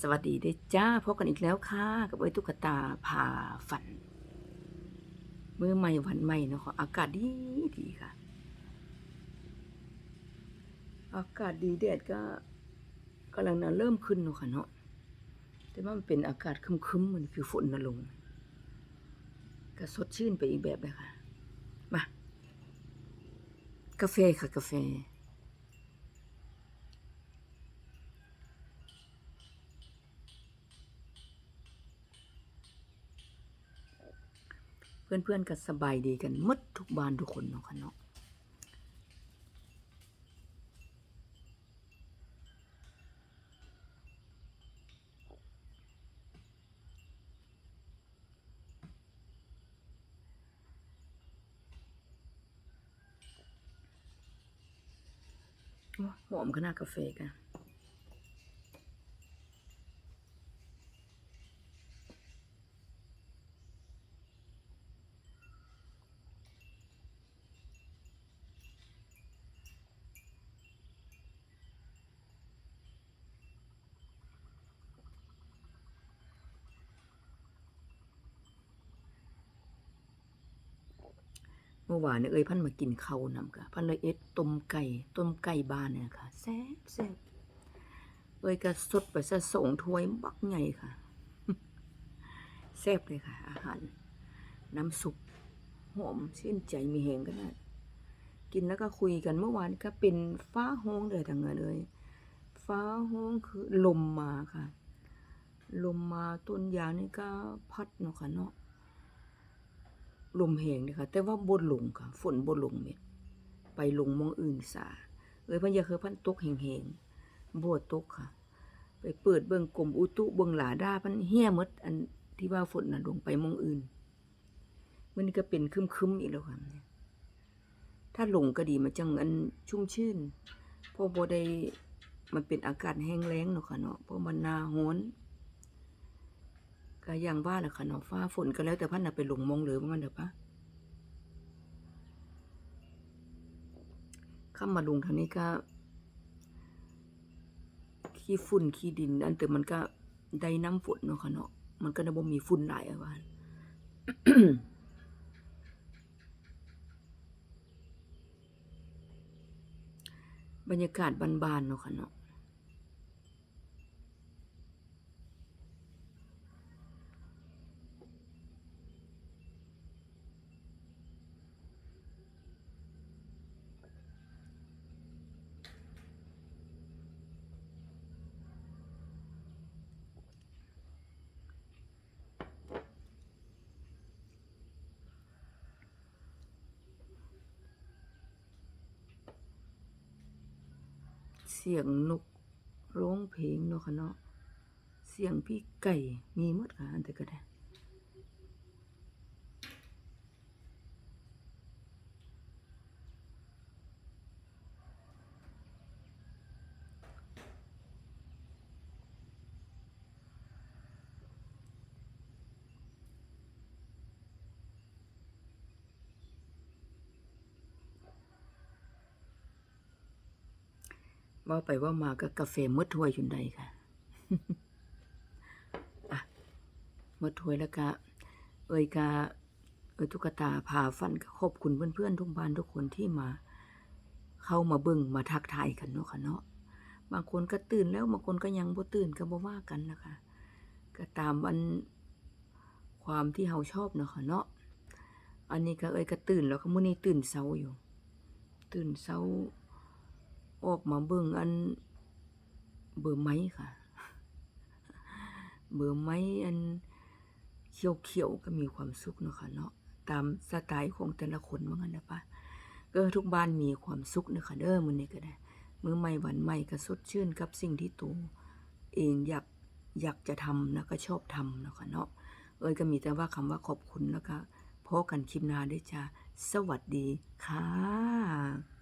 สวัสดีเด้จ้าพบกันอีกแล้วค่ะ กับเอ้ตุ๊กตาผ่าฝัน เมื่อใหม่วันใหม่เนาะค่ะอากาศดีดีค่ะ อากาศดีแดดก็กำลังนะเริ่มขึ้นเนาะค่ะเนาะแต่ว่ามันเป็นอากาศคึ้มๆมันคือฝนนะลง ก็สดชื่นไปอีกแบบเลยค่ะมากาแฟค่ะกาแฟ เพื่อนๆก็สบายดีกันมดทุกบ้านทุกคนเนาะค่ะเนาะโอ้หอมขนาดกาแฟกัน มื่อวานเนี่ยเอ้ยพันมากินเขาวนำกะพันเลยเอ็ดต้มไก่ต้มไก่บ้านเนี่ยค่ะแซ่บแซ่บเอ้ยก็สดไปซะสองถ้วยบักใหญ่ค่ะแซ่บเลยค่ะ อาหาร น้ำซุปหอมชื่นใจมีแหงก็ได้กินแล้วก็คุยกันเมื่อวานก็เป็นฟ้าห้องเลยทางเงินเอ้ยฟ้าห้องคือลมมาค่ะ ลมมาต้นยางนี่ก็พัดเนาะค่ะเนาะ ลมแหงเลยค่ะ แต่ว่าบนลงค่ะ ฝนบนลงเม็ดไปลงมองอื่นสาเอ้ยพันยาเคยพันตกแหงๆบวตกค่ะ ไปเปิดเบิ่งกรมอุตุเบิ่งหลาด้าพันเฮี้ยมดอันที่ว่าฝนน่ะลงไปมองอื่นมันก็เป็นคึมๆอีกแล้วค่ะถ้าลงก็ดีมาจังอันชุ่มชื่นเพราะบ่ได้มันเป็นอากาศแห้งแล้งเนาะค่ะเนาะเพราะมันหนาร้อน ก็อย่างว่าแหละค่ะเนาะฟ้าฝนก็แล้วแต่พันน่ะไปหลงมองหลือมันเด้อปะข้ามมาลงทางนี้ก็ ขี้ฝุ่นขี้ดิน อันแต่มันก็ได้น้ำฝนเนาะค่ะเนาะมันก็ได้บ่มีฝุ่นหลายอะว่าบรรยากาศบานๆเนาะค่ะเนาะ เสียงนกร้องเพลงเนาะค่ะเนาะ เสียงพี่ไก่มีหมดค่ะอันแต่ก็ได้ ว่าไปว่ามาก็กาแฟหมดถ้วยอยู่ใดค่ะอะมดถ้วยแล้วก็เอ่ยกาเอ่ยตุกตาพาฟันขอบคุณเพื่อนๆทุกบ้านทุกคนที่มา เข้ามาเบิ่งมาทักทายกันเนาะค่ะเนาะบางคนก็ตื่นแล้วบางคนก็ยังบ่ตื่นก็บ่ว่ากันนะคะก็ตามอันความที่เฮาชอบเนาะค่ะเนาะอันนี้ก็เอ่ยก็ตื่นแล้วก็มื้อนี้ตื่นเช้าอยู่ ตื่นเช้า ออกมาเบิ่งอัน เบอร์ไม้ค่ะ เบอร์ไม้อันเขียวๆก็มีความสุขเนาะค่ะเนาะตามสไตล์ของแต่ละคนว่างั้นนะปะก็ทุกบ้านมีความสุขเนาะค่ะเด้อมื้อนี้ก็ได้มื้อใหม่วันใหม่ก็สดชื่นกับสิ่งที่ตัวเองอยากอยากจะทำแล้วก็ชอบทำเนาะค่ะเนาะเอ้ยก็มีแต่ว่าคำว่าขอบคุณแล้วก็พอกันคลิปหน้าด้วยจ้าสวัสดีค่ะ